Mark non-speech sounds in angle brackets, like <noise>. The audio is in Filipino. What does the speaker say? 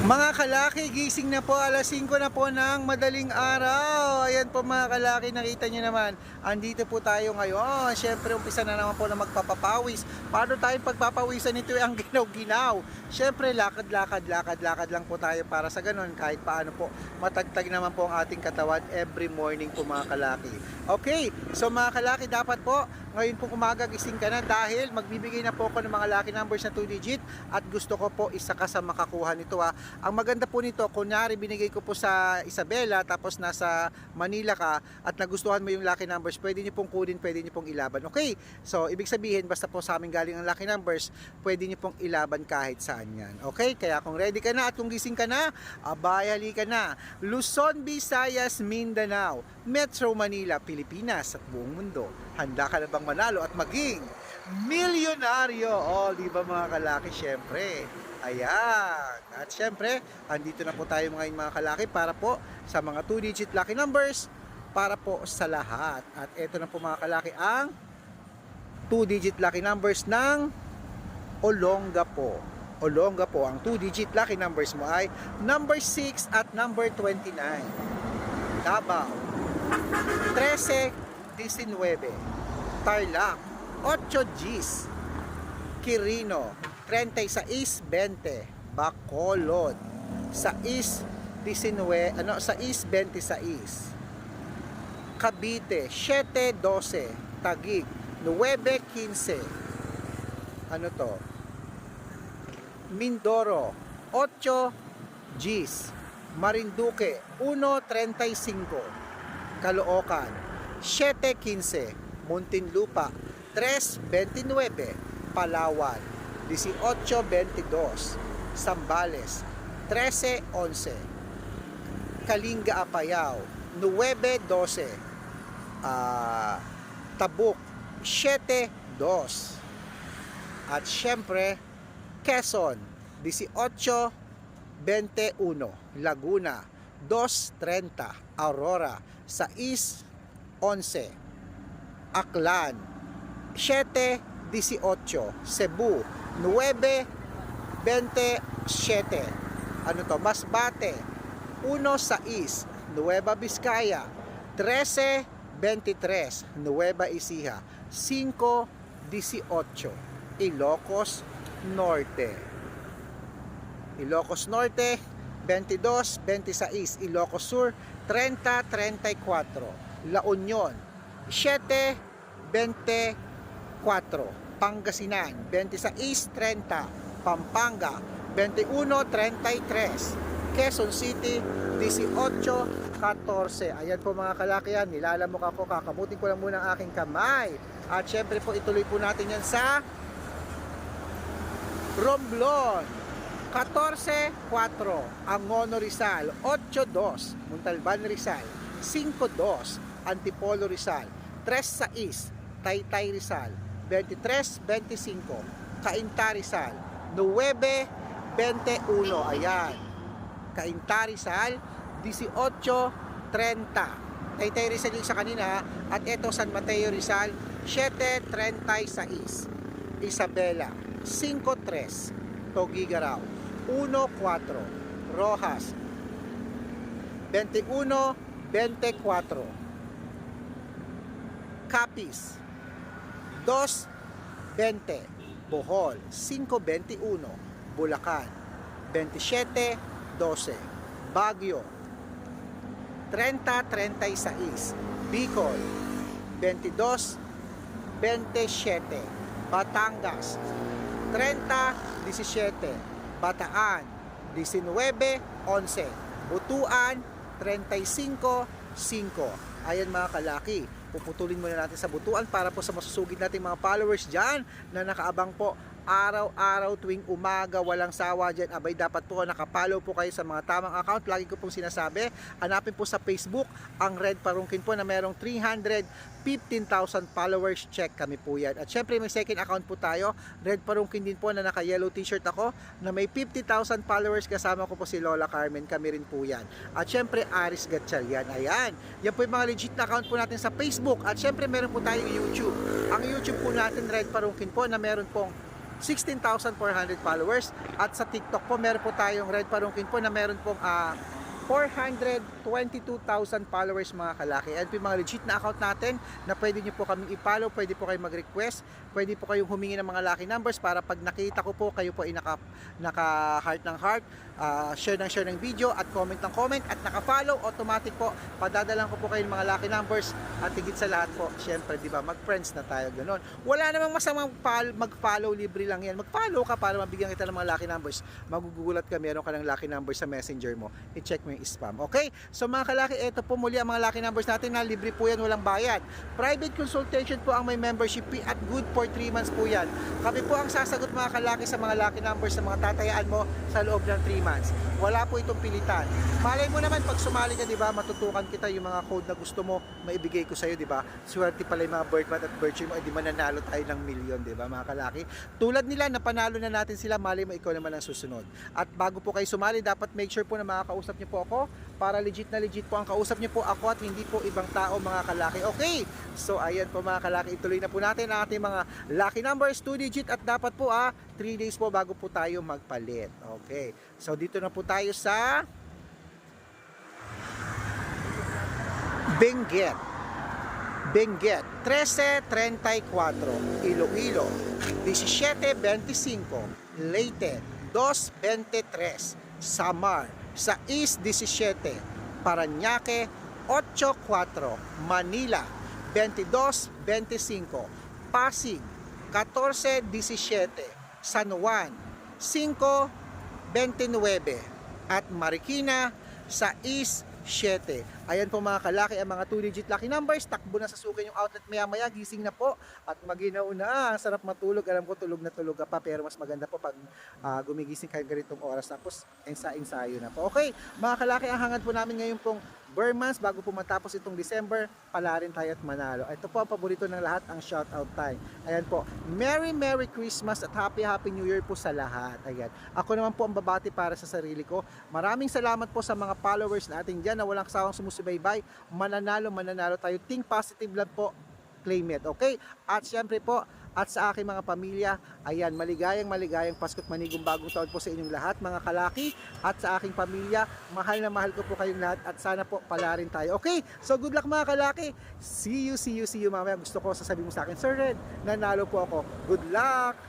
Mga kalaki, gising na po alas 5 na po ng madaling araw. Ayan po mga kalaki, nakita nyo naman. Andito po tayo ngayon. Siyempre, umpisa na naman po na magpapapawis. Paano tayong pagpapawisan nito ang <laughs> ginaw-ginaw? Siyempre, lakad-lakad, lakad-lakad lang po tayo para sa ganun. Kahit paano po, matagtag naman po ang ating katawan every morning po mga kalaki. Okay, so mga kalaki, dapat po, ngayon po umaga gising ka na dahil magbibigay na po ako ng mga lucky numbers na 2 digit at gusto ko po isa ka sa makakuha nito ha. Ang maganda po nito, kunyari binigay ko po sa Isabela tapos nasa Manila ka at nagustuhan mo yung lucky numbers, pwede niyo pong kunin, pwede niyo pong ilaban. Okay, so ibig sabihin basta po sa amin galing ang lucky numbers, pwede niyo pong ilaban kahit saan yan. Okay, kaya kung ready ka na at kung gising ka na, abay halika na. Luzon, Visayas, Mindanao, Metro Manila, Pilipinas at buong mundo. Handa ka na bang manalo at maging milyonaryo? Oh, di ba mga kalaki, syempre. Ayan. At syempre, andito na po tayo ngayon mga kalaki para po sa mga 2-digit lucky numbers para po sa lahat. At eto na po mga kalaki ang 2-digit lucky numbers ng Olonga po. Olonga po. Ang 2-digit lucky numbers mo ay number 6 at number 29. Davao. 13, 19. Tarlac. 8 Gs. Quirino. 36, 20. Bacolod. 6, 19. Ano, 6, 26. Cavite. 7, 12. Taguig. 9, 15. Ano to? Mindoro. 8, Gs. Marinduque. 1.35. Caloocan. 7.15. Muntinlupa. 3.29. Palawan. 18.22. Sambales. 13.11. Kalinga Apayao. 9.12. Ah, Tabuk. 7.2. At syempre, Quezon. 18.21. Laguna. 2.30. Aurora. 6.11. Aklan. 7.18. Cebu. 9.27. Ano to? Masbate. 1.6. Nueva Vizcaya. 13.23. Nueva Ecija. 5.18. Ilocos Norte. Ilocos Norte, 22, 26. Ilocos Sur, 30, 34. La Union, 7, 24. Pangasinan, 26, 30. Pampanga, 21, 33. Quezon City, 18, 14. Ayan po mga kalakihan, nilalamok ako, kakamutin ko lang muna ang aking kamay. At syempre po, ituloy po natin yan sa Romblon 14-4 Angono Rizal 8-2 Montalban Rizal 5-2 Antipolo Rizal 3-6 Taytay Rizal 23-25 Cainta Rizal 9-21 Ayan. Cainta Rizal 18-30 Taytay Rizal yung sa kanina at ito San Mateo Rizal 7-36 Isabela 5-3 Togigaraw 1-4 Rojas 21-24 Capiz 2-20 Bohol 5-21 Bulacan 27-12 Baguio 30-36 Bicol 22-27 Batangas 30-17 Bataan 19-11 Butuan 35-5 Ayan mga kalaki puputulin muna natin sa butuan para po sa masusugid nating mga followers dyan na nakaabang po araw-araw tuwing umaga walang sawa dyan. Abay dapat po nakapollow po kayo sa mga tamang account. Lagi ko pong sinasabi hanapin po sa Facebook ang Red Parungkin po na merong 315,000 followers. Check kami po yan. At syempre may second account po tayo. Red Parungkin din po na naka yellow t-shirt ako na may 50,000 followers. Kasama ko po si Lola Carmen. Kami rin po yan. At syempre Aris Gatchalian ayan. Yan po yung mga legit na account po natin sa Facebook. At syempre meron po tayong YouTube. Ang YouTube po natin Red Parungkin po na meron pong 16,400 followers. At sa TikTok po, meron po tayong Red Parungkin po na meron pong ah, 422,000 followers mga kalaki. At yung mga legit na account natin na pwede nyo po kami i-follow, pwede po kayo mag-request, pwede po kayong humingi ng mga lucky numbers para pag nakita ko po, kayo po ay naka, naka heart ng heart, ah, share ng share ng video at comment ng comment at naka-follow, automatic po, padadalan ko po kayo ng mga lucky numbers at higit sa lahat po, syempre, di ba, mag-friends na tayo, ganun. Wala namang masamang mag-follow, libre lang yan. Mag-follow ka para mabigyan kita ng mga lucky numbers. Magugulat ka, meron ka ng lucky numbers sa messenger mo. I-check mo yung spam. Okay? So mga kalaki, ito po muli ang mga lucky numbers natin na libre po yan, walang bayad. Private consultation po ang may membership fee at good for 3 months po yan. Kami po ang sasagot mga kalaki sa mga lucky numbers sa mga tatayaan mo sa loob ng 3 months. Wala po itong pilitan. Malay mo naman pag sumali ka, di ba, matutukan kita yung mga code na gusto mo, maibigay ko sa'yo, di ba? Swerte pala yung mga birth month at birthday mo, edi mananalo tayo ng milyon, di ba, mga kalaki? Tulad nila, napanalo na natin sila, malay mo ikaw naman ang susunod. At bago po kayo sumali, dapat make sure po na makakausap niyo po ako para legit na legit po ang kausap niyo po ako at hindi po ibang tao mga kalaki. Okay, so ayan po mga kalaki, ituloy na po natin ang ating mga lucky numbers, 2 digit at dapat po ah, 3 days po bago po tayo magpalit. Okay, so dito na po tayo sa Benguet. Benguet, 13.34. Iloilo, 17.25. Leyte, 2.23. Samar, 6.17. Paranaque, 8.4. Manila, 22.25. Pasig, 14.17. San Juan, 5.29. At Marikina, 6.7. Ayan po mga kalaki, ang mga 2-digit lucky numbers. Takbo na sa sukin yung outlet maya-maya. Gising na po at maginaw na. Ang sarap matulog. Alam ko tulog na tulog pa. Pero mas maganda po pag ah, gumigising kayo ganitong oras. Tapos ensa-ensayo na po. Okay, mga kalaki, ang hangad po namin ngayon pong Burmans bago po matapos itong December, pala rin tayo at manalo. Ito po ang paborito ng lahat, ang shoutout time. Ayan po, Merry Merry Christmas at Happy Happy New Year po sa lahat. Ayan. Ako naman po ang babati para sa sarili ko. Maraming salamat po sa mga followers natin dyan na walang kasawang sumusubaybay. Mananalo, mananalo tayo. Think positive lang po. Claim it, okay? At syempre po, at sa aking mga pamilya, ayan, maligayang maligayang Pasko't Manigong Bagong Taon po sa inyong lahat, mga kalaki, at sa aking pamilya, mahal na mahal ko po kayong lahat, at sana po pala rin tayo. Okay, so good luck mga kalaki. See you, see you, see you mamaya. Gusto ko sasabihin mo sa akin, Sir Red, nanalo po ako. Good luck!